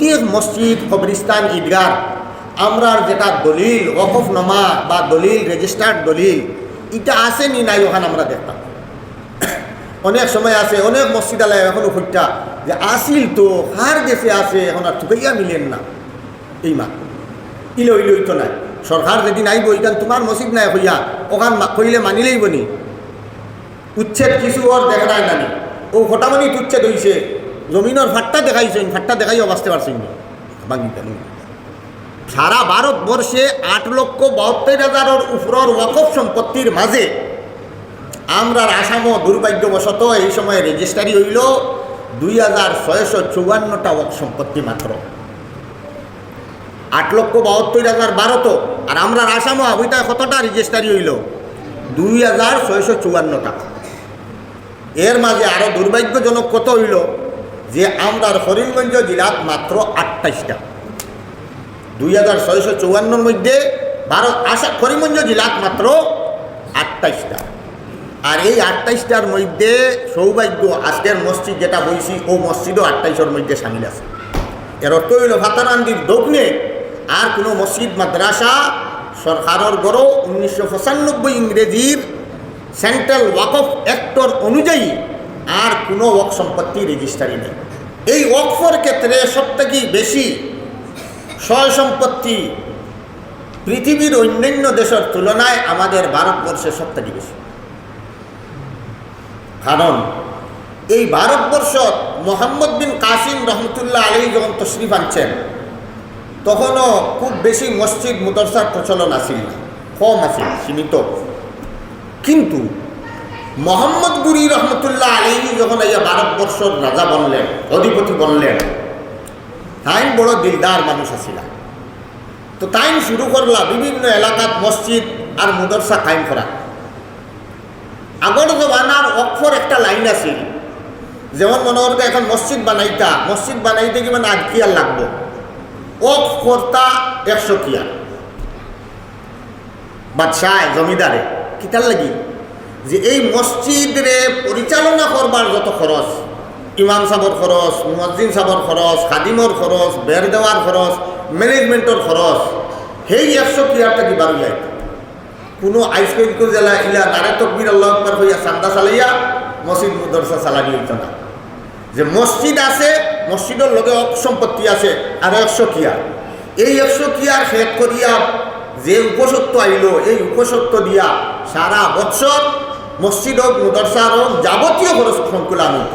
প্রত্যেক মসজিদ কবরিস্তান ঈদগাহ। আমরার যেটা দলিল ওকফনামা বা দলিল, রেজিস্টার্ড দলিল, এটা আছে নি নাই ওখানে আমরা দেখতাম। অনেক সময় আছে, অনেক মসজিদ আলায় এখনও হত্যা যে আসিল তো, হার দেশে আছে, এখন আর ঠুকাইয়া মিলেন না। এই মা ইলো ইলো, ইতো নাই। সরকার যেদিন আইব ইখান তোমার মসজিদ নাই হইয়া, ওখান কইলে মানিলেই বনি উচ্ছেদ কিছু ওর দেখা নাই। নানি ও ফটামনি উচ্ছেদ হইছে। জমিনের ফাট্টা দেখাইছেন, ফাট্টা দেখাইও বাঁচতে পারছেন না। সারা ভারতবর্ষে আট লক্ষ বাহাত্তর হাজারের উপরের ওয়াকফ সম্পত্তির মাঝে আমরা আসামও দুর্ভাগ্যবশত এই সময় রেজিস্ট্রারি হইল দুই হাজার ছয়শো চুয়ান্নটা ওয়াক সম্পত্তি মাত্র। আট লক্ষ বাহাত্তর হাজার বারোতো, আর আমরা আসামও ওইটা কতটা রেজিস্ট্রারি হইল? দুই হাজার ছয়শো চুয়ান্নটা। এর মাঝে আরও দুর্ভাগ্যজনক কত হইল? যে আমরার হরিণগঞ্জ জেলাত মাত্র আটটাইশটা দুই হাজার ছয়শো চৌয়ান্নর মধ্যে ভারত আসা করিমগঞ্জ জেলাত মাত্র আটটাইশটা আর এই আটটাইশটার মধ্যে সৌভাগ্য আজকের মসজিদ যেটা বলছি ও মসজিদও আটটাইশের মধ্যে সামিল আছে। এর অর্থ হইল ভাতারান্দির দক্ষিণে আর কোনো মসজিদ, মাদ্রাসা, সরকারের গড় উনিশশো পঁচানব্বই ইংরেজির সেন্ট্রাল ওয়াকফ অ্যাক্টর অনুযায়ী আর কোনো ওয়াক সম্পত্তি রেজিস্ট্রারি নেই। এই ওয়াকফর ক্ষেত্রে সবথেকে বেশি সয় সম্পত্তি পৃথিবীর অন্যান্য দেশের তুলনায় আমাদের ভারতবর্ষে সবথেকে বেশি। কারণ এই ভারতবর্ষ মোহাম্মদ বিন কাসিম রহমতুল্লাহ আলী যখন তশরিফ আনছেন, তখনও খুব বেশি মসজিদ, মুদরসার প্রচলন আসিল কম আসিল সীমিত। কিন্তু মোহাম্মদ গুরি রহমতুল্লাহ আলী যখন এই ভারতবর্ষর রাজা বনলেন, অধিপতি বনলেন তাই বড় দিলদার মানুষ আসিলা। তো তাই শুরু করলা বিভিন্ন এলাকাত মসজিদ আর মুদরসা কায়েম করা। আগর জমানার অক্ষর একটা লাইন আছিল, যেমন মনে করতে এখন মসজিদ বানাইতা, মসজিদ বানাইতে কি মানে আজ কিয়ার লাগবো? অফ কর্তা একশো কিয়ার। বাদশাহ জমিদারে, কিতার লাগি? যে এই মসজিদরে পরিচালনা করবার যত খরচ, ইমাম সাবর খরচ মুয়াজ্জিন সাবর খরচ খাদিমর খরচ বের দেওয়ার খরচ ম্যানেজমেন্টর খরচ সেই একশো কিয়ারটা কি বারো যায় কোনো আইসক্রিম করে জেলা ইলা নারে তকবির আল্লাহ হইয়া চান্দা চালাইয়া মসজিদ মুদরসা চালানি হইত যে মসজিদ আছে মসজিদের লগে সম্পত্তি আছে আর একশো কিয়ার এই একশো কিয়ার শেষ করিয়া যে উপসত্ব আইল এই উপসত্ব দিয়া সারা বৎসর মসজিদ হোক মুদরসার হোক যাবতীয় খরচ সংকুলান হইত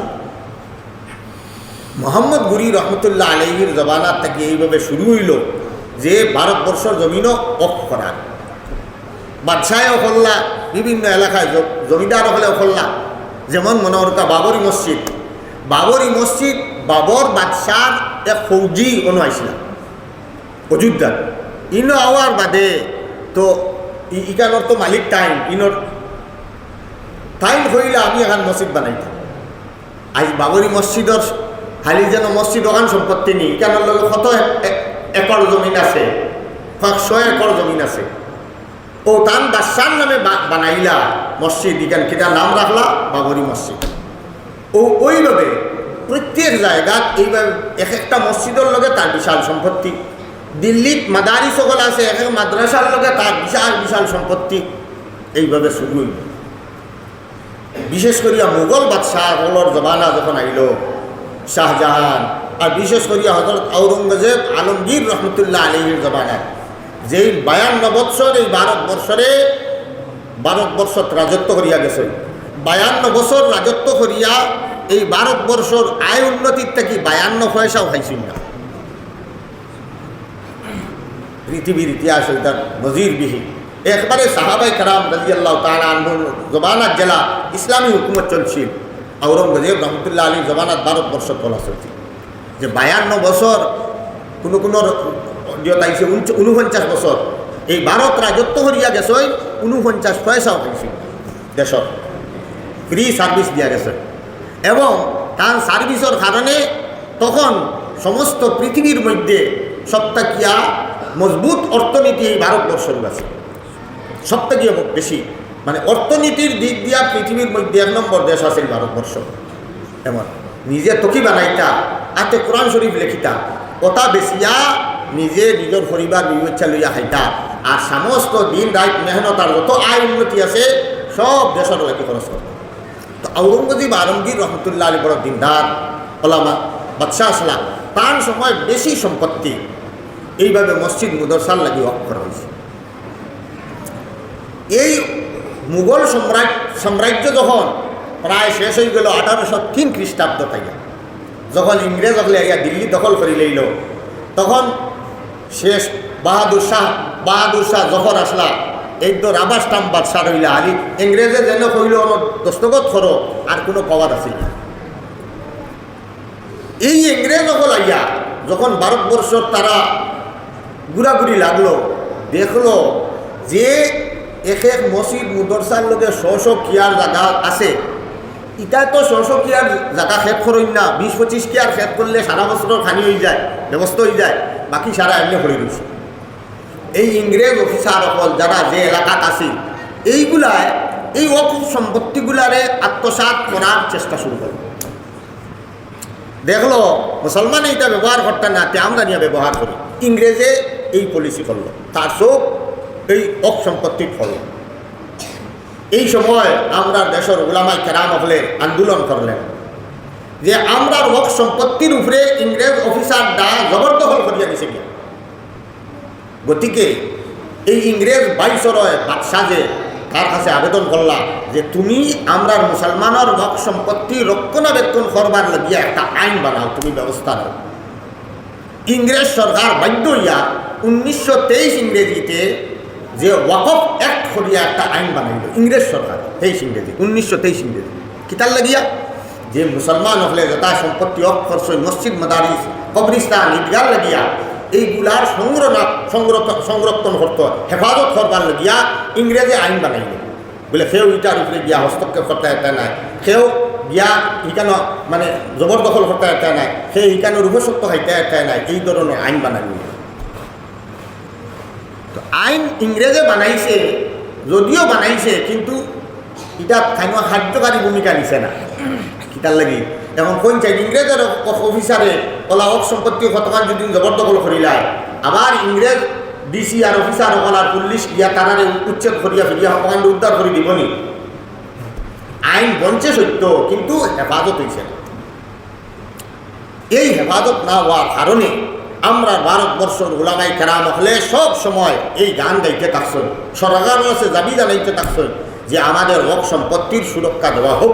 মোহাম্মদ গুরি রহমতুল্লাহ আলহির জবানার থেকে এইভাবে শুরু হইল যে ভারতবর্ষর জমিনও অফ করার বাদশাহও করলা বিভিন্ন এলাকায় জমিদার হলেও করলা যেমন মনে হরকা বাবরি মসজিদ। বাবরি মসজিদ বাবর বাদশার এক ফৌজি অনু আইছিল অযোধ্যার ইন আওয়ার বাদে তো ইকানোর তো মালিক টাইম ইনোর টাইম হইলে আমি এখন মসজিদ বানাইতাম আজ বাবরি মসজিদর, খালি যেন মসজিদ ওখান সম্পত্তি নেই কত এ- এ- একর জমিন আছে কয়েকশো একর জমিন আছে। ও তান বাদশার নামে বানাইলা মসজিদ, ইখান কিটা নাম রাখলা বাবরি মসজিদ। ও ওইভাবে প্রত্যেক জায়গাত এইভাবে এক একটা মসজিদের লগে তার বিশাল সম্পত্তি। দিল্লিত মাদারি সকল আছে, এক এক মাদ্রাসার লগে তার বিশাল বিশাল সম্পত্তি। এইভাবে শুরু হইল। বিশেষ করিয়া মুঘল বাদশাহ হলর জমানা যখন আইল শাহজাহান আর বিশেষ করিয়া হজরত আওরঙ্গজেব আলমগীর রহমতুল্লাহ আলীর জমানায়। যেই বায়ান্ন বৎসর, এই ভারতবর্ষরে ভারতবর্ষত রাজত্ব করিয়া গেছে। বায়ান্ন বছর রাজত্ব করিয়া এই ভারতবর্ষর আয় উন্নতির থেকে বায়ান্ন পয়সাও খাইছিল না। পৃথিবীর ইতিহাস ওইটার নজিরবিহীন। একবারে সাহাবাই কারাম রাজি আল্লাহ তালা জবানাত জেলা ইসলামী হুকুমত চলছিল। আওরঙ্গজেব রহমতুল্লাহ আলী জবানাত ভারতবর্ষ চলা চলছিল। যে বায়ান্ন বছর কোনো কোনো তাইছে উনপঞ্চাশ বছর। এই ভারত রাজত্ব করিয়া গেছে, উনপঞ্চাশ পয়সাও পাইছিল দেশত ফ্রি সার্ভিস দিয়া গেছে। এবং তার সার্ভিসের কারণে তখন সমস্ত পৃথিবীর মধ্যে সপ্তাকিয়া মজবুত অর্থনীতি এই ভারতবর্ষের আছে সবথেকে বেশি। মানে অর্থনীতির দিক দিয়া পৃথিবীর মধ্যে এক নম্বর দেশ আছে ভারতবর্ষ। এমন। নিজে তকি বানাইতা আতে কোরআন শরীফ লেখিতা, কথা বেচিয়া নিজে নিজের পরিবার বিবেচ্ছা লইয়া খাইতা। আর সমস্ত দিন রাত মেহনত আর যত আয় উন্নতি আছে, সব দেশের লাগি খরচ করত তো আওরঙ্গজীব আলমগীর রহমতুল্লাহ আলী বড় দিনদার ওলামা বাদশাহ আসলাম তার সময় বেশি সম্পত্তি। এইভাবে মসজিদ মুদরসার লাগি অফ করা হয়েছে এই মুঘল সম্রাট সাম্রাজ্য যখন প্রায় শেষ হয়ে গেল আঠারোশো তিন খ্রিস্টাব্দ থেকে যখন ইংরেজ হলে ইয়া দিল্লি দখল করে লইল তখন শেষ বাহাদুর শাহ বাহাদুর শাহ যখন আসলা, এই তো রাবার স্টাম্প বাদশাহ রইলা, আলি, ইংরেজে যেন কইল ওর দস্তগত করো, আর কোনো পাওয়ার আছে না। এই ইংরেজ হল আইয়া, যখন ভারতবর্ষর তারা ঘুরাঘুরি লাগল, দেখল যে এক এক মসজিদ মুদরসার লোকে শ কিয়ার জায়গা আছে। ইটা তো শ কিয়ার জায়গা শেষ করই না, বিশ পঁচিশ কিয়ার শেষ করলে সারা বছরের খানি হয়ে যায়, ব্যবস্থা হয়ে যায়, বাকি সারা এমনি করে দিচ্ছে এই ইংরেজ অফিসার অকল, যারা যে এলাকাত আছে এইগুলায় এই অকুপ সম্পত্তিগুলারে আত্মসাৎ করার চেষ্টা শুরু করল দেখল মুসলমান এইটা ব্যবহার করতে না তে আমরা ব্যবহার করি ইংরেজে এই পলিসি করল তার সব এই অক সম্পত্তির ফল এই সময় আমরা দেশের ওলামাই কেরাম হলে আন্দোলন করলেন। যে আমরা হক সম্পত্তির উপরে ইংরেজ অফিসার দা জবরদখল করিয়া দিছে গিয়া গতিকে এই ইংরেজ বাদশাহ যে তার কাছে আবেদন করলা যে তুমি আমরার মুসলমানের হক সম্পত্তি রক্ষণাবেক্ষণ করবার লাগিয়া একটা আইন বানাও, তুমি ব্যবস্থা নাও। ইংরেজ সরকার বাধ্য হইয়া উনিশশো তেইশ ইংরেজিতে যে ওয়াকফ অ্যাক্ট করিয়া একটা আইন বানাইল, ইংরেজ সরকার, তেইশ ইংরেজি, উনিশশো তেইশ ইংরেজি। কিতার লাগিয়া? যে মুসলমান হলে যথা সম্পত্তি করছে মসজিদ, মাদারিস কবরিস্তান ঈদগার লাগিয়া এইগুলার সংগ্রহ সংরক্ষণ করত, হেফাজত করবার লাগিয়া ইংরেজে আইন বানাইল। বলে সেও ইটার উপরে গিয়া হস্তক্ষেপ করতে একটা নাই। সেও গিয়া ইকানো মানে জবরদখল করতে একটা নাই। সেই ইকানোর উপসত্ব খাইতে একটা নাই। এই ধরনের আইন বানাইল। তো আইন ইংরেজে বানাইছে, যদিও বানাইছে, কিন্তু এটা খাইনোয়া কার্যকারী ভূমিকা নিছে না। কিতার লাগি। এখন কোন চাই ইংরেজের অফিসারে কলা হক সম্পত্তি কতক্ষণ যদি জবরদখল করিলায় আবার ইংরেজ ডিসি আর অফিসার কলার পুলিশ গিয়া তারারে উচ্ছেদ করিয়া ফিরিয়া হকান উদ্ধার করে দিবনি আইন বঞ্চে সত্য, কিন্তু হেফাজত হয়েছে এই হেফাজত না হওয়ার কারণে আমরা ভারতবর্ষর গোলামাই কেরাম হলে সব সময় এই গান গাইতে থাকছেন সরকার কাছে দাবি জানাইতে থাকছেন যে আমাদের হক সম্পত্তির সুরক্ষা দেওয়া হোক।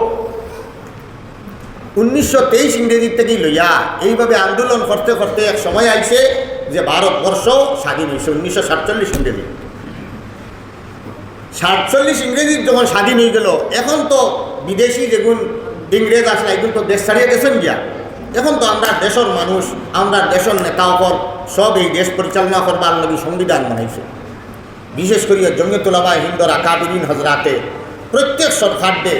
উনিশশো তেইশ ইংরেজি থেকেই লইয়া এইভাবে আন্দোলন করতে করতে এক সময় আইছে যে ভারতবর্ষ স্বাধীন হয়েছে উনিশশো সাতচল্লিশ ইংরেজি। সাতচল্লিশ ইংরেজি যখন স্বাধীন হয়ে গেল, এখন তো বিদেশি যেগুন ইংরেজ আসলে এখন তো দেশ ছাড়িয়ে গেছেন গিয়া। এখন তো আমরা দেশের মানুষ, আমরা দেশের নেতা অকল সব এই দেশ পরিচালনা করবার লাগি সংবিধান বানাইছে। বিশেষ করিয়া জমিয়তুলামা হিন্দর আকাবিরিন হজরাতে প্রত্যেক সরকারদের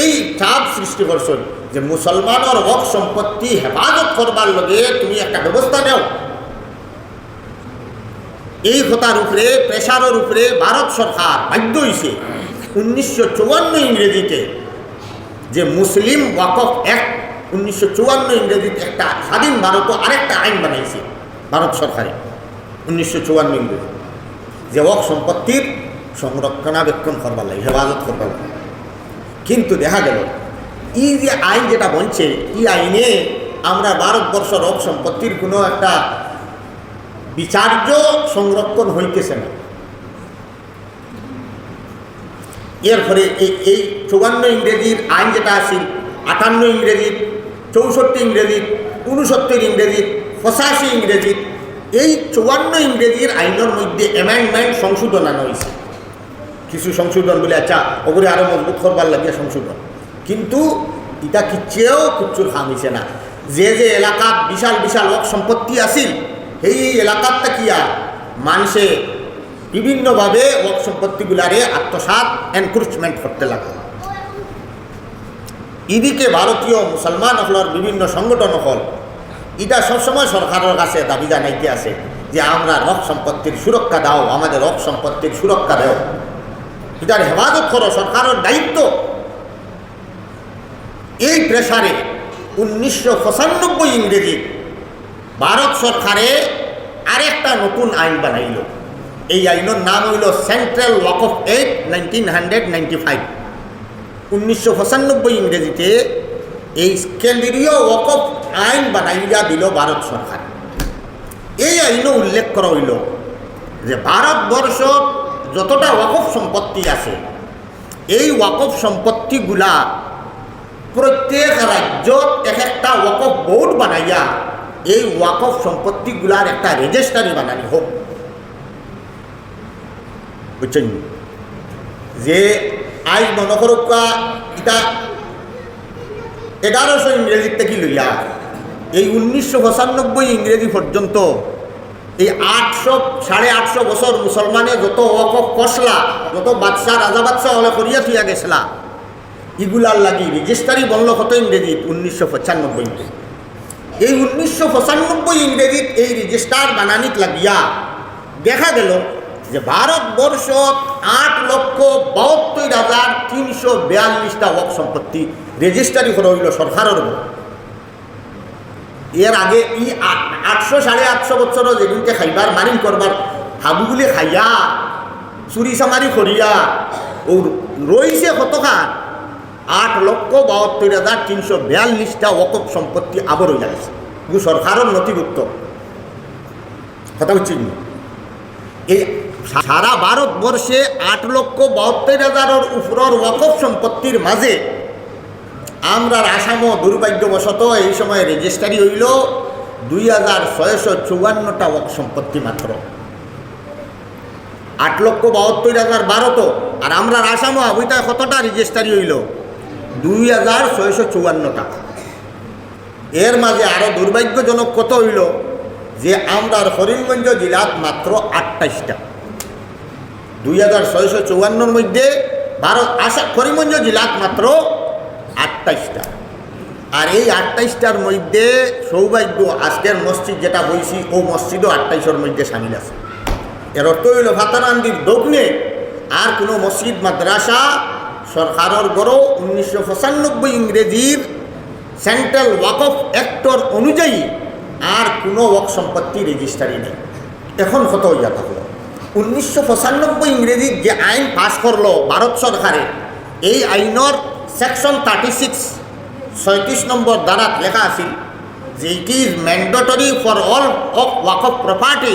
এই চাপ সৃষ্টি করছেন যে মুসলমানের হক সম্পত্তি হেফাজত করবার লগে তুমি একটা ব্যবস্থা নেও। এই কথার উপরে প্রেশারের উপরে ভারত সরকার বাধ্য হয়েছে উনিশশো চুয়ান্ন ইংরেজিতে যে মুসলিম ওয়াকফ অ্যাক্ট উনিশশো চুয়ান্ন ইংরেজিতে একটা স্বাধীন ভারত আরেকটা আইন বানাইছে ভারত সরকারে, উনিশশো চুয়ান্ন ইংরেজি। যে ওয়াক সম্পত্তির সংরক্ষণাবেক্ষণ করবার লাগে, হেফাজত করবার লাগে। কিন্তু দেখা গেল, এই যে আইন যেটা বলছে, এই আইনে আমরা ভারতবর্ষের হক সম্পত্তির কোনো একটা বিচার্য সংরক্ষণ হইতেছে না। এর ফলে এই এই চৌয়ান্ন ইংরেজির আইন যেটা আছে, আটান্ন ইংরেজির চৌষট্টি ইংরেজির উনসত্তর ইংরেজির পঁচাশি ইংরেজির এই চুয়ান্ন ইংরেজির আইনের মধ্যে অ্যামেন্ডমেন্ট সংশোধন আনা হয়েছে। কিছু সংশোধন বলে আচ্ছা ওগুলি আরও মজবুত করবার লাগিয়ে সংশোধন। কিন্তু এটা কিচ্ছেও কিচ্ছুর খাম হয়েছে না। যে যে এলাকাত বিশাল বিশাল লোক সম্পত্তি আছিল, সেই এলাকাত কিয়া মানুষে বিভিন্নভাবে ওয়াক সম্পত্তিগুলারে আত্মসাত এনক্রোচমেন্ট করতে লাগল। এদিকে ভারতীয় মুসলমান হলর বিভিন্ন সংগঠন হল এটা সবসময় সরকারের কাছে দাবি জানাইতে আছে যে আমরা রক সম্পত্তির সুরক্ষা দাও, আমাদের রক সম্পত্তির সুরক্ষা দাও। এটার হেফাজত করো, সরকারের দায়িত্ব। এই প্রেসারে উনিশশো পঁচানব্বই ইংরেজি ভারত সরকারে আরেকটা নতুন আইন বানাইল। এই আইনের নাম হইল central Waqf act nineteen hundred ninety five উনিশশো পঁচানব্বই ইংরেজিতে এই কেন্দ্রীয় ওয়াক অফ আইন বানাইয়া দিল ভারত সরকার। এই আইনও উল্লেখ করা হইল যে ভারতবর্ষ যতটা ওয়াকফ সম্পত্তি আছে, এই ওয়াকফ সম্পত্তিগুলা প্রত্যেক রাজ্যত এক একটা ওয়াকফ বোর্ড বানাইয়া এই ওয়াকফ সম্পত্তিগুলার একটা রেজিস্ট্রারি বানানি হোক। বুঝছেন? যে আজ মনে করুকা এগারোশো ইংরেজির থেকে লইয়া, এই উনিশশো পঁচানব্বই ইংরেজি পর্যন্ত এই আটশো, সাড়ে আটশো বছর মুসলমানে যত অক কষলা যত বাদশাহ, রাজা বাদশাহ হলে করিয়া থুইয়া গেছলা ইগুলার লাগি রেজিস্ট্রারি বনল কত ইংরেজি উনিশশো পঁচানব্বই এই উনিশশো পঁচানব্বই ইংরেজিত এই রেজিস্টার বানানিত লাগিয়া দেখা গেল যে ভারতবর্ষ আট লক্ষ তিনশো বিয়াল্লিশটা ওয়াক সম্পত্তি রেজিস্ট্রারি করা হইল সরকারের। এর আগে ই আট- আটশো সাড়ে আটশো বছর যেদিনকে খাইবার মারিং করবার, হাবুগুলি খাইয়া, চুরি চামারি করিয়া, ও রইছে কতখান? আট লক্ষ বাহাত্তর হাজার তিনশো বিয়াল্লিশটা ওকপ সম্পত্তি আবার হয়ে গেছে। সরকারের নথিভুক্ত। কথা হচ্ছে এই সারা ভারতবর্ষে আট লক্ষ বাহাত্তর হাজারের উপরের ওয়াকফ সম্পত্তির মাঝে আমরা আসামও দুর্ভাগ্যবশত এই সময় রেজিস্ট্রারি হইল দুই হাজার ছয়শো চুয়ান্নটা ওয়াক সম্পত্তি মাত্র। আট লক্ষ বাহাত্তর হাজার বারোতো আর আমরা আসামও ওইটা কতটা রেজিস্ট্রারি হইল? দুই হাজার ছয়শো চুয়ান্নটা। এর মাঝে আরও দুর্ভাগ্যজনক কত হইল যে আমরার হরিণগঞ্জ জেলাত মাত্র আটটাইশটা দুই হাজার ছয়শো চৌয়ান্নর মধ্যে ভারত আসা করিমগঞ্জ জেলাত মাত্র আটটাইশটা আর এই আটটাইশটার মধ্যে সৌভাগ্য আজকের মসজিদ যেটা বলছি ও মসজিদও আটটাইশের মধ্যে সামিল আছে। এর অর্থ হইল ভাতারান্দির দক্ষিণে আর কোনো মসজিদ, মাদ্রাসা, সরকারের গড় উনিশশো পঁচানব্বই ইংরেজির সেন্ট্রাল ওয়াকফ অ্যাক্টর অনুযায়ী আর কোনো ওয়াক সম্পত্তি রেজিস্ট্রারি নেই। এখন কত হইয়া থাকল। উনিশশো পঁচানব্বই ইংরেজির যে আইন পাশ করল ভারত সরকারে, এই আইনের সেকশন থার্টি সিক্স ছয়ত্রিশ নম্বর দ্বারাত লেখা আছিল যে it is mandatory for all of Waqf property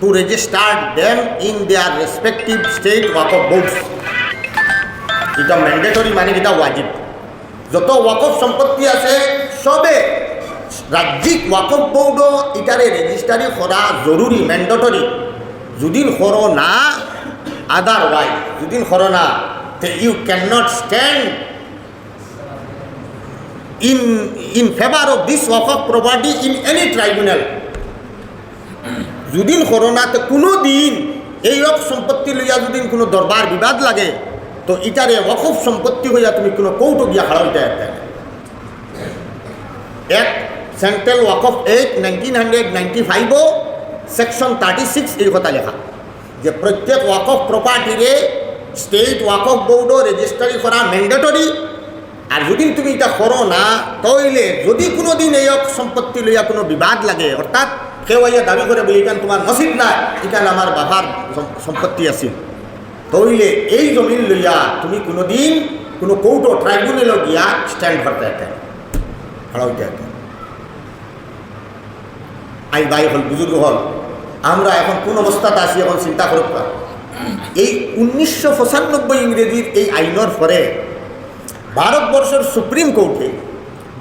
to register them in their respective state Waqf boards এটা ম্যান্ডেটরি মানে এটা ওয়াজিব যত ওয়াকফ সম্পত্তি আছে, সবে রাজ্যিক ওয়াকফ বোর্ডও এটারে রেজিস্টারি করা জরুরি ম্যান্ডেটরি যদি করো না আদারওয়াইজ যদি করো না you can not stand in in favour of this Waqf property in any tribunal যদি করো না কোনো দিন এই রক সম্পত্তি লইয়া যদি কোনো দরবার বিবাদ লাগে, তো ইটারে ওয়াকফ সম্পত্তি হইয়া তুমি কোনো কৌটো গিয়া হারাইতে এক central Waqf act nineteen hundred ninety ফাইভও section thirty six এই কথা লেখা যে প্রত্যেক ওয়াকফ প্রপার্টিরে স্টেট ওয়াকফ বোর্ডও রেজিস্ট্রারি করা ম্যান্ডেটরি আর যদি তুমি এটা করো না তাহলে যদি কোনো দিন এই অক সম্পত্তি লইয়া কোনো বিবাদ লাগে অর্থাৎ কেউ আইয়া দাবি করে বলি এখান তোমার মসজিদ না এখানে আমার বাবার সম- সম্পত্তি আছে তাহলে এই জমিন লইয়া তুমি কোনো দিন কোনো কৌটো ট্রাইব্যুনালে গিয়া স্ট্যান্ড করতে একটা হারাইতে একটা আই ভাই হল বুজুর্গ হল আমরা এখন কোন অবস্থাতে আছি এখন চিন্তা করব এই উনিশশো পঁচানব্বই ইংরেজির এই আইনের পরে ভারতবর্ষের সুপ্রিম কোর্টে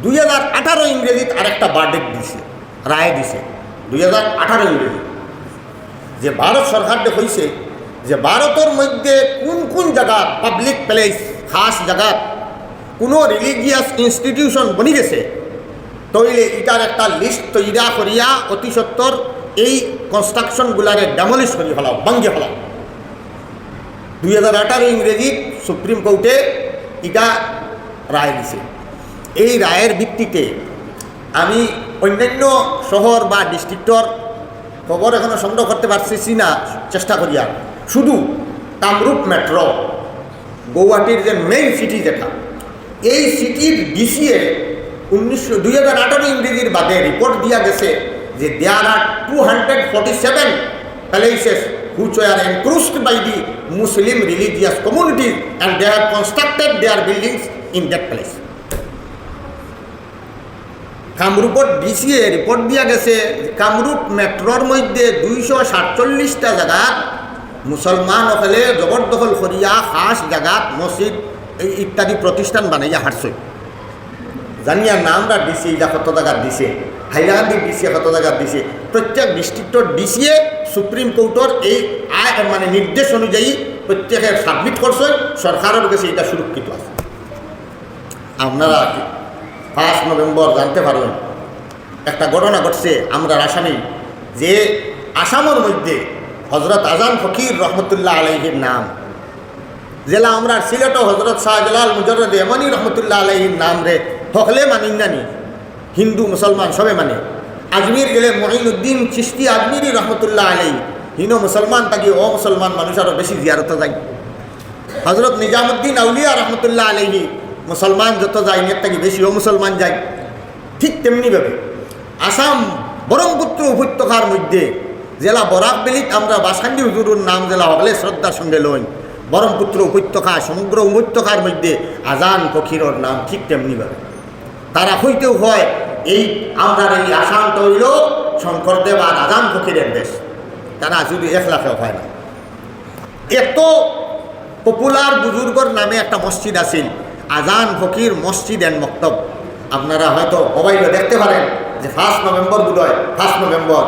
দুই হাজার আঠারো ইংরেজিত আরেকটা বার্ডেট দিছে, রায় দিছে। দুই হাজার আঠারো ইংরেজি। যে ভারত সরকার হয়েছে যে ভারতের মধ্যে কোন কোন জায়গা পাবলিক প্লেস খাস জায়গা কোনো রিলিজিয়াস ইনস্টিটিউশন বনি গেছে তৈলে এটার একটা লিস্ট তৈরি করিয়া অতি সত্তর এই কনস্ট্রাকশনগুলারে ডেমলিশ করি ফেলাও ভাঙ্গে ফেলাও। দুই হাজার আঠারো ইংরেজি সুপ্রিম কোর্টে এটা রায় দিছে। এই রায়ের ভিত্তিতে আমি অন্যান্য শহর বা ডিস্ট্রিক্টর খবর এখনও সংগ্রহ করতে পারছি না, চেষ্টা করিয়া। শুধু কামরূপ মেট্রো গৌহাটির যে মেইন সিটি যেটা, এই সিটির ডিসিএ উনিশশো, দুই হাজার আঠারো ইংরেজির বাদে রিপোর্ট দিয়া গেছে যে there are two hundred forty seven palaces which were encroached by the Muslim religious communities and they have constructed their buildings in that place. কামরূপত ডিসিএ রিপোর্ট দিয়া গেছে কামরূপ মেট্রোর মধ্যে দুইশো সাতচল্লিশটা জায়গাত মুসলমান হলে জবরদখল করিয়া খাস জায়গাত মসজিদ ইত্যাদি প্রতিষ্ঠান বানাইয়া হারছে জানিয়া নামরা ডিসি যা কত জায়গাত দিছে হাইলাকান্দি ডিসিয়ে কত জায়গাত দিছে প্রত্যেক ডিস্ট্রিক্টর ডিসিয়ে সুপ্রিম কোর্টর এই আয় মানে নির্দেশ অনুযায়ী প্রত্যেকে সাবমিট করছে সরকারের কাছে এটা সুরক্ষিত আছে। আপনারা পাঁচ নভেম্বর জানতে পারবেন একটা ঘটনা ঘটছে আমরা আসামি, যে আসামের মধ্যে হজরত আজান ফকির রহমতুল্লাহ আলহির নাম। জেলা আমরা সিলেটও হজরত শাহজালাল মুজরদ এমনই রহমতুল্লাহ আলহির নাম রে হকলে মানি নানি হিন্দু, মুসলমান, সবে মানে। আজমির গেলে মহিনুদ্দিন চিস্তি আজমিরি রহমতুল্লাহ আলাই হিনো মুসলমান তাকে ও মুসলমান মানুষ আরও বেশি জিয়ারত যায়। হজরত নিজামুদ্দিন আউলিয়া রহমতুল্লাহ আলহি মুসলমান যত যায় এর থেকে, বেশি ও মুসলমান যায়। ঠিক তেমনিভাবে আসাম বরমপুত্র উপত্যকার মধ্যে জেলা বরাক বেলিত আমরা বাসান্ডি হুজুরুর নাম জেলা হলে শ্রদ্ধার সঙ্গে লই। বরমপুত্র উপত্যকা, সমগ্র উপত্যকার মধ্যে আজান ফকিরর নাম ঠিক তেমনিভাবে তারা হইতেও হয় এই আমরা এই আসামটা হইল শঙ্করদেব আর আজান ফকিরের দেশ। তারা যদি এক লাখেও হয় না। এত পপুলার বুজুর্গর নামে একটা মসজিদ আছিল। আজান ফকির মসজিদ অ্যান্ড মক্তব। আপনারা হয়তো মোবাইলে দেখতে পারেন যে ফার্স্ট নভেম্বর বোধহয় ফার্স্ট নভেম্বর।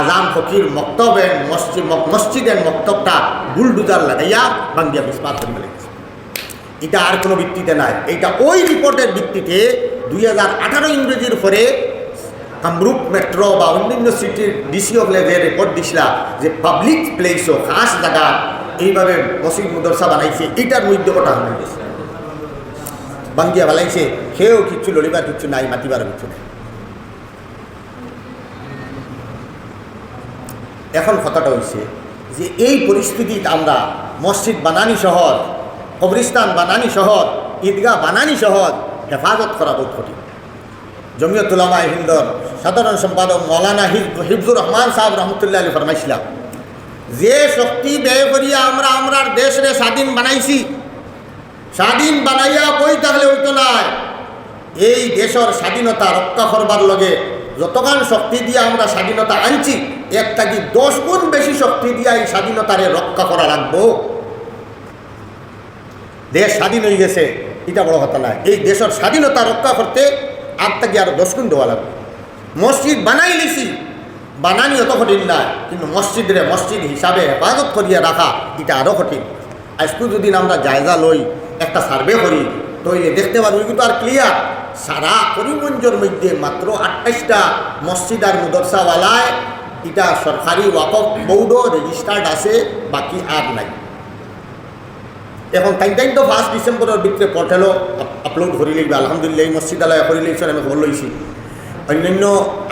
আজান ফকির মক্তব অ্যান্ড মসজিদ মসজিদ অ্যান্ড মক্তবটা বুলডুজার লাগাইয়া বাঙ্গিয়া বিস্মাত করে এটা আর কোনো ভিত্তিতে নাই। এইটা ওই রিপোর্টের ভিত্তিতে দুই হাজার আঠারো ইংরেজির পরে কামরূপ মেট্রো বা অন্যান্য সিটির ডিসি অফ যে রিপোর্ট দিছিলা, যে পাবলিক প্লেসও খাস জায়গা এইভাবে মসজিদ মুদরসা বানাইছে এটার মধ্যে ওটা হয়ে গেছে বাঙ্গিয়া বানাইছে, সেও কিচ্ছু লড়িবার কিচ্ছু নাই, মাতিবার কিচ্ছু নাই। এখন কথাটা হয়েছে যে এই পরিস্থিতিতে আমরা মসজিদ বানানি শহর কবরিস্তান বানানি শহর, ঈদগাহ বানানি শহর হেফাজত করা বহুত কঠিন জমিয়তুলামা হিন্দর সাধারণ সম্পাদক মৌলানা হিফজুর রহমান সাহেব রহমতুল্লাহ আলী ফরমাইছিলাম যে শক্তি ব্যয় করিয়া আমরা, আমরার দেশরে স্বাধীন বানাইছি, স্বাধীন বানাইয়া বই থাকলে হইতো নাই? এই দেশের স্বাধীনতা রক্ষা করবার লগে যতক্ষণ শক্তি দিয়ে আমরা স্বাধীনতা আনছি, এর থাকি দশ গুণ বেশি শক্তি দিয়ে এই স্বাধীনতারে রক্ষা করা লাগবো। দেশ স্বাধীন হয়ে গেছে। এটা বড় কথা না এই দেশের স্বাধীনতা রক্ষা করতে আর তাকে আরও দশ গুণ দেওয়া লাগবে। মসজিদ বানাই লিছি বানানি অত কঠিন না, কিন্তু মসজিদরে মসজিদ হিসাবে হেফাজত করিয়া রাখা এটা আরও কঠিন। আজকে যদি আমরা জায়গা লই, একটা সার্ভে করি তৈলে দেখতে পারব কিন্তু আর ক্লিয়ার সারা করিমগঞ্জের মধ্যে মাত্র আঠাইশটা মসজিদ আর মুদরসাওয়ালায় এটা সরকারি ওয়াকফ, বৌদ্ধ রেজিস্টার্ড আছে, বাকি আর নাই। এখন টাইম টাইম তো ফার্স্ট ডিসেম্বরের ভিতরে পোর্টালও আপলোড করে লিখবে। আলহামদুলিল্লাহ, এই মসজিদালয় করে লিখছেন আমি খবর লইছি অন্যান্য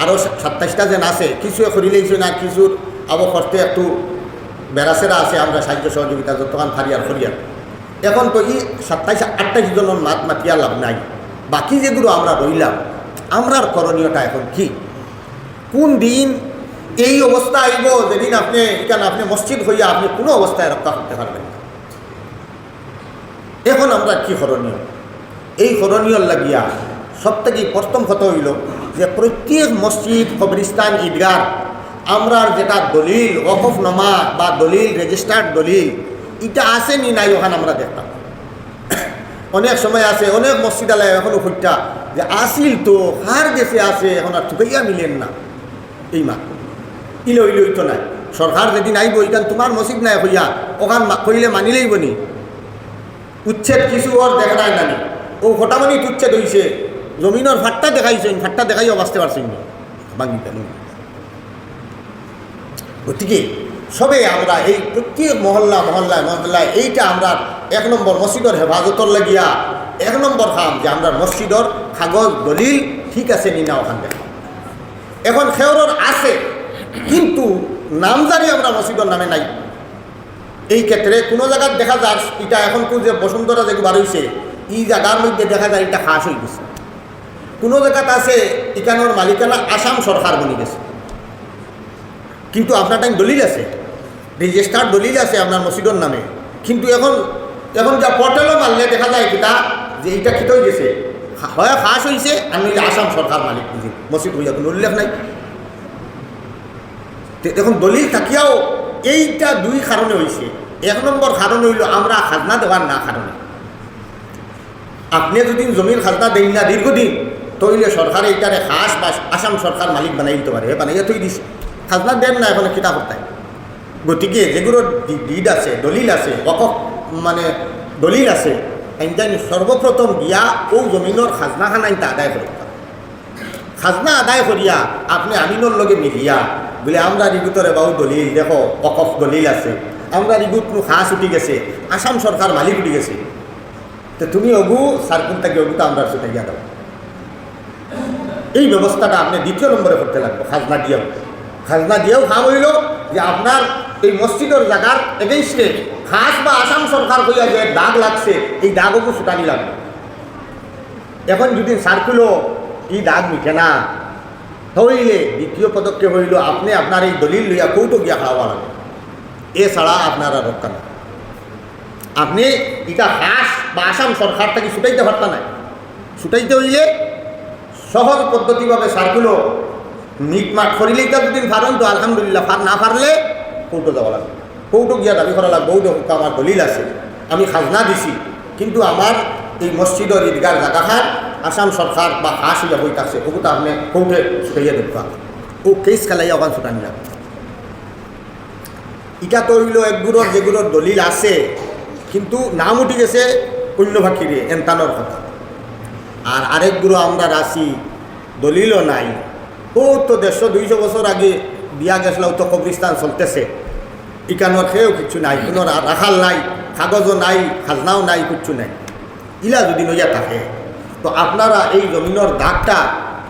আরও সাতাইশটা যেন আছে কিছু করে লিখছেন আর কিছুর আবো একটু বেড়াসেরা আছে আমরা সাহায্য সহযোগিতা যতক্ষণ ফারিয়ার ফরিয়ার এখন তো এই সাতাইশ আটটাইশ জনের মাত মাতিয়া লাভ নাই। বাকি যেগুলো আমরা রইলাম আমরার করণীয়টা এখন কি? কোন দিন এই অবস্থা আইব যেদিন আপনি এখানে আপনি মসজিদ হইয়া আপনি কোনো অবস্থায় রক্ষা করতে পারবেন না। এখন আমরা কি করণীয় এই করণীয় লাগিয়া সব থেকে প্রথম কথা হইল যে প্রত্যেক মসজিদ কবরিস্তান ঈদগাহ আমরা যেটা দলিল ওকফনামা বা দলিল রেজিস্টার্ড দলিল এটা আছে নি নাই ওখানে আমরা দেখতাম। অনেক সময় আছে, অনেক মসজিদ এখনও হত্যা যে আসিল তো হার দেশে আছে, এখন আর ঠুকাইয়া মিলেন না। এই মা ইলো ইলো তো নাই সরকার যেদিন আইব ইখান তোমার মসজিদ নাই হইয়া, ওখান কইলে মানিলেই বনি উচ্ছেদ কিছু ওর দেখা নাই নানি ও ফটামনি উচ্ছেদ হইছে। জমিনের ফাট্টা দেখাইছেন, ফাট্টা দেখাইও বাঁচতে পারছেন না। গতিকে সবে আমরা এই প্রত্যেক মহল্লা, মহল্লায় মহল্লায় এইটা আমরা এক নম্বর মসজিদর হেফাজতর লাগিয়া এক নম্বর কাম যে আমরা মসজিদর কাগজ, দলিল ঠিক আছে নি না ওখান দেখা এখন খেয়রর আছে, কিন্তু নামজারি আমরা মসজিদর নামে নাই। এই ক্ষেত্রে কোনো জায়গায় দেখা যায়, এটা এখন কোন যে বসুন্ধরা যে বার হয়েছে এই জায়গার মধ্যে দেখা যায় এটা খাস হয়ে গেছে। কোনো জায়গাতে আছে ইকানোর মালিকানা আসাম সরকার বনি গেছে। কিন্তু আপনার টাইম দলিল আছে, রেজিস্টার দলিল আছে আপনার মসজিদের নামে। কিন্তু এখন এখন যা পোর্টালও মারলে দেখা যায় কিতা যে এইটা খিত হয়ে গেছে। হয় ফাঁস হয়েছে নইলে আসাম সরকার মালিক বুঝি মসজিদ হইয়া কোনো উল্লেখ নাই। দেখুন, দলিল থাকিয়াও এইটা দুই কারণে হয়েছে এক নম্বর কারণ হইল আমরা খাজনা দেওয়ার না কারণে। আপনি যদি জমির খাজনা দেন না দীর্ঘদিন তৈলে সরকার এইটারে খাস বা আসাম সরকার মালিক বানাই দিতে পারে, বানাইয়া তৈরি দিছে। খাজনা দেন না এখন কিতাব হত্যায় গতিকে যেগুলো ডিড আছে, দলিল আছে, অকক মানে দলিল আছে এইটাই সর্বপ্রথম গিয়া ও জমিনের খাজনাখান আইনটা আদায় করে খাজনা আদায় করিয়া আপনি আমিনোর লগে মিলিয়া বলে, আমরা রিগুতরে বাউ দলিল, দেখো অকফ দলিল আছে। আমরা রিগুত হাঁস উঠি গেছে, আসাম সরকার মালিক উঠি গেছে। তো তুমি অগু সার্কুল থেকে অগুটা আমরা সেটা গিয়া দাও। এই ব্যবস্থাটা আপনি দ্বিতীয় নম্বরে করতে লাগবে, খাজনা দিয়েও। খাজনা দিয়েও ভাব হইল যে আপনার এই মসজিদের জায়গার এগেইস্টে খাস বা আসাম সরকার হইয়া যে দাগ লাগছে, এই দাগও ছুটানি লাগবে। এখন যদি সার্কুলও এই দাগ মিটে না হইলে দ্বিতীয় পদক্ষেপ হইল আপনি আপনার এই দলিল লইয়া কৌটো গিয়া খাওয়া লাগবে এছাড়া আপনার আর রক্ষা নাই। আপনি এটা হাস বা আসাম সরকার থেকে ছুটাইতে পারত না ছুটাইতে হইলে সহজ পদ্ধতিভাবে সার্কুলও মিটমাট করিলেই তো দুদিন ফারন তো আলহামদুলিল্লাহ ফার না পারলে কৌটো যাওয়া লাগবে। কৌটো গিয়া দাবি করা লাগবে, বৌদ্ধ আমার দলিল আছে। আমি খাজনা দিছি, কিন্তু আমার এই মসজিদের ঈদগার জায়গাখান আসাম সরকার বা হাস হইয়া বইতাছে ওগুলো আপনি কৌটে ছুটাইয়া দেখবা ও কেস খেলাইয়া ওখান ছুটানি যাবে ইটা তো হইল একগুলোর যেগুলোর দলিল আছে, কিন্তু নাম উঠি গেছে অন্য এনতানোর কথা। আর আরেকগুলো আমরা রাশি দলিলও নাই। ও তো দেড়শো, দুইশো বছর আগে বিয়া গেছিল তো কবরিস্তান চলতেছে। ইকানোর খেয়েও কিছু নাই, কোনো রাখাল নাই কাগজও নাই, খাজনাও নাই, কিচ্ছু নাই। ইলা যদি নইয়া থাকে। তো আপনারা এই জমিনের দাগটা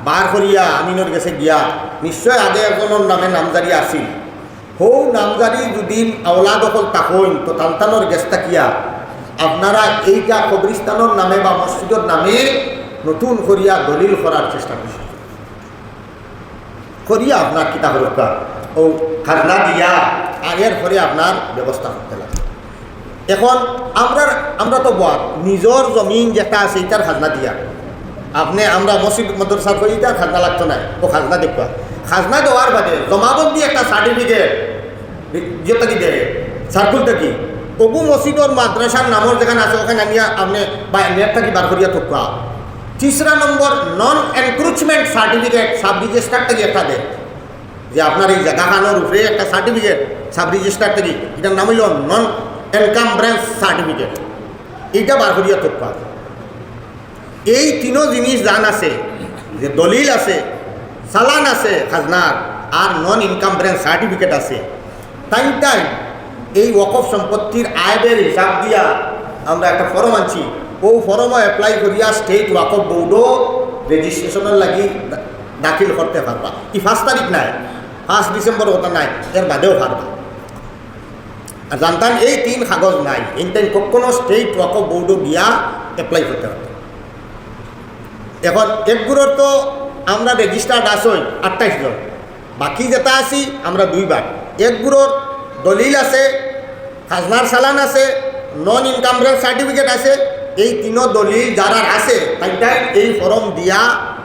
বার করিয়া আমিনের গেছে গিয়া নিশ্চয় আগে একজনের নামে নামজারি আসিল হৌ নামজারি যদি আওলা দখল তাকইন, তো তান্তানোর গেছ থাকিয়া আপনারা এইটা কবরিস্তানোর নামে বা মসজিদের নামে নতুন করিয়া দলিল করার চেষ্টা করছেন করিয়া আপনার কিতাব রক্ষা ও খাজনা দিয়া আর এর পরে আপনার ব্যবস্থা করতে লাগে। এখন আমরা আমরা তো বল নিজের জমিন যেটা আছে এটার খাজনা দিয়া। আপনি আমরা মসজিদ মাদ্রাসা করি তার খাজনা লাগতো না ও খাজনা দেখবা। খাজনা দেওয়ার বাদে জমাবন্দি একটা সার্টিফিকেট যেটা কি দেয়? সার্কুলটা কি? অবু মসজিদর মাদ্রাসার নামর যেখানে আছে, ওখানে আমি আপনি বা নেট থাকি বার করিয়া থাকা তিসরা নম্বর non encroachment certificate sub registrar থেকে একটা দেয়। যে আপনার এই জায়গাখানোর উপরে একটা সার্টিফিকেট সাব রেজিস্টার থেকে। এটার নাম হইল নন এনকামব্রেন্স সার্টিফিকেট। এইটা বার করিয়া থাকা এই তিনো জিনিস জান আছে, যে দলিল আছে, চালান আছে, খাজনার, আর নন ইনকাম ব্রেন্স সার্টিফিকেট আছে। টাইম টাইম এই ওকফ সম্পত্তির আয়ের হিসাব দিয়া আমরা একটা ফর্ম আনছি। ও ফর্মও অ্যাপ্লাই করিয়া স্টেট ওয়াকফ বোর্ডও রেজিস্ট্রেশনের লাগি দাখিল করতে পারবা। ই ফার্স্ট তারিখ নাই ফার্স্ট ডিসেম্বর কথা নাই, এর বাদেও পারবা। জানতাম এই তিন কাগজ নাই। ইনটাইম কখনো স্টেট ওয়াকফ বোর্ডও গিয়া অ্যাপ্লাই করতে পারবে এখন একগুলোর তো আমরা রেজিস্টার্ড আসই আঠাইশ জন। বাকি যেটা আছি, আমরা দুইবার। একগুলোর দলিল আছে, খাজনার চালান আছে নন ইনকাম রেট সার্টিফিকেট আছে। এই তিনো দলিল যারা আছে তাইটাই এই ফর্ম দিয়া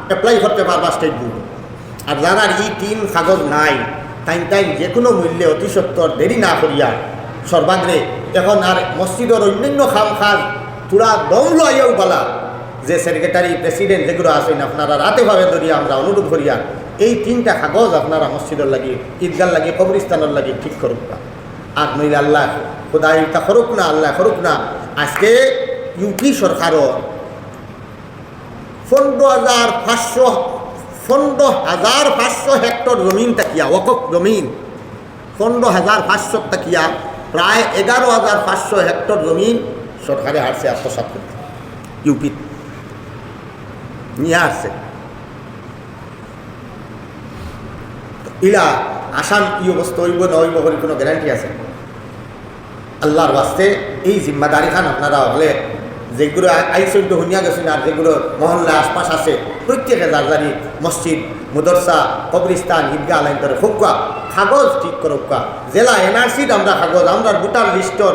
অ্যাপ্লাই করতে পারবা স্টেট বোর্ড আর যারা এই তিন কাগজ নাই, তাই তাই যে কোনো মূল্যে অতি সত্তর দেরি না করিয়া সর্বাগ্রে। এখন আর মসজিদের অন্যান্য খাম খাজ পুরা দম লইয়াও বলা যে সেক্রেটারি প্রেসিডেন্ট যেগুলো আছেন, আপনারা রাতেভাবে ধরিয়া আমরা অনুরোধ করিয়া এই তিনটা কাগজ আপনারা মসজিদের লাগি ঈদগার লাগি কবরিস্তানের লাগি ঠিক করুক না আর নইলে আল্লাহ খোদাই তা করুক না, আল্লাহ করুক না, আজকে ইউপি সরকারও পনেরো হাজার পাঁচশো, পনেরো হাজার পাঁচশো হেক্টর জমিন তাকিয়া ওকফ জমিন, পনেরো হাজার পাঁচশো তাকিয়া প্রায় এগারো হাজার পাঁচশো হেক্টর জমি সরকারে হারছে আত্মসাত করতে ইউপি নিয়ে আসছে ইলা আসাম কি অবস্থা হইব না হইব বলে কোনো গ্যারান্টি আছে? আল্লাহর বাস্তে এই জিম্মাদারি খান আপনারা হলে যেগুলো আইসৈদ্য শুনিয়া গেছেন আর যেগুলো মহল্লা আশপাশ আছে, প্রত্যেকে যার মসজিদ, মুদরসা কবরিস্তান ঈদগাহ আলাইন করে ফুকা কাগজ ঠিক করুকা জেলা এনআরসির আমরা কাগজ, আমরা ভোটার লিস্টর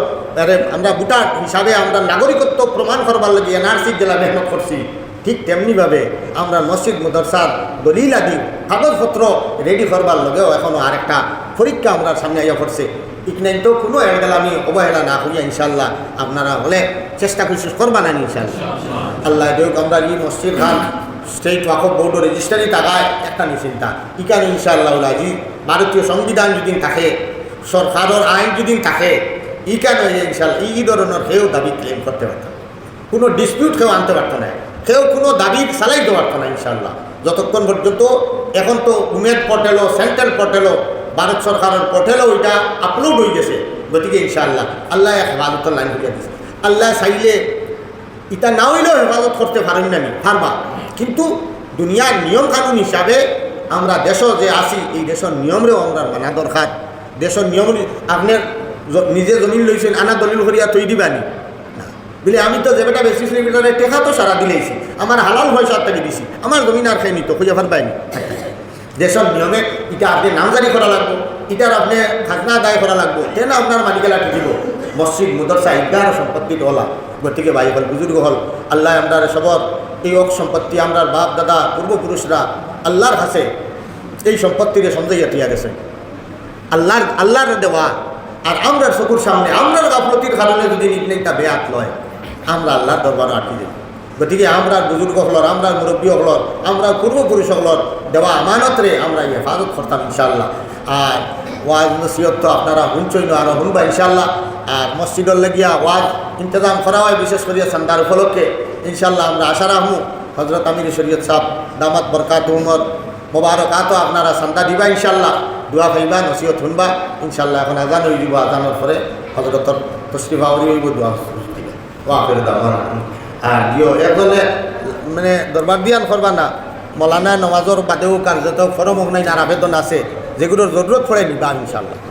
আমরা ভোটার হিসাবে আমরা নাগরিকত্ব প্রমাণ করবার লাগে এনআরসির জেলা মেহনত করছি। ঠিক তেমনিভাবে আমরা মসজিদ, মুদরসার দলিল আদি কাগজপত্র রেডি করবার লগেও এখনও আরেকটা পরীক্ষা আমরা সামনে আইয়া পড়ছে। ইকনাইন তো কোনো এরগেল আমি অবহেলা না করিয়া ইনশাল্লাহ আপনারা হলে চেষ্টা করছি করবা না ইনশাল্লাহ আল্লাহ দেখ আমরা এই মসজিদ খান স্টেট, ওয়াকফ বোর্ড রেজিস্ট্রারি টাকায় একটা নিশ্চিন্তা ইকানে ইনশাআল্লাহ আজি ভারতীয় সংবিধান যদি থাকে, সরকারের আইন যদি থাকে, ইকানে ইনশাল্লাহ এই ধরনের কেউ দাবি ক্লেম করতে পারত কোনো ডিসপিউট কেউ আনতে পারত না। কেউ কোনো দাবি চালাইতে পারত না ইনশাল্লাহ যতক্ষণ পর্যন্ত এখন তো উমেদ পোর্টালও সেন্ট্রাল পোর্টালও ভারত সরকারের পোর্টালও ওইটা আপলোড হয়ে গেছে। গতিকে ইনশাআল্লাহ আল্লাহ হেফাজতের লাইন হইয়া দিছে। আল্লাহ চাইলে ইটা না হইলেও হেফাজত করতে পারেন না নি পারবা। কিন্তু দুনিয়ার নিয়ম কানুন হিসাবে আমরা দেশ যে আছি, এই দেশের নিয়মরেও আমরা মানা দরকার। দেশের নিয়ম আপনার নিজে জমিন লইছেন, আনা দলিল করিয়া তৈ দিবানি না। বলে আমি তো যেটা বেশি টেকা তো সারা দিলেইছি। আমার হালাল পয়সা তাকে দিছি। আমার জমিন আর খাই নিত খুঁজে পারবাইনি দেশের নিয়মে এটা আপনি নামজারি করা লাগবো এটার আপনি খাজনা আদায় করা লাগবো, তেন আপনার মালিকালা টিকিব মসজিদ মুদরসা ঈদগাহ সম্পত্তি হলা গতিকে ভাই হল বুজুর্গ হল, আল্লাহ আমরা সবর এই অক সম্পত্তি আমরা বাপ, দাদা পূর্বপুরুষরা আল্লাহর হাসে এই সম্পত্তিরে সঞ্জয় টিয়া গেছে আল্লাহর আল্লাহর দেওয়া আর আমরা চকুর সামনে আমরার গাফলতির কারণে যদি নিকনেকটা বেয়াত লয় আমরা আল্লাহর দরবার আটকে যাই গতিকে আমরা বুজুর্গ হলর আমরা মুরব্বী হলর আমরা পূর্বপুরুষ হলর দেওয়া আমানতরে আমরা হেফাজত করতাম ইনশাল্লাহ আর ওয়াজ নসিহত তো আপনারা শুনছই না আরও শুনবা ইনশাল্লাহ আর মসজিদর লাগিয়া ওয়াজ ইন্তজাম করা হয়, বিশেষ করিয়া সন্ধ্যার উপলক্ষে। ইনশাল্লাহ আমরা আশা রাখব হজরত আমির শরীয়ত সাহ দামাত বরকাত উমর মোবারক আতো আপনারা সান্দা দিবা ইনশাল্লাহ দোয়া পাইবা, নসিহত শুনবা। ইনশাল্লাহ এখন আজান হয়ে দিব আজানোর পরে হজরতর তসরিফা উড়ি হইব, দোয়া ওয়া আর দিও এখনে মানে দরবার দিয়ান করবা না। মলানা নমাজর বাদেও কার্যত ফরম নাই আর আবেদন আছে যেগুলোর জরুরত পড়ে নিবা ইনশাল্লাহ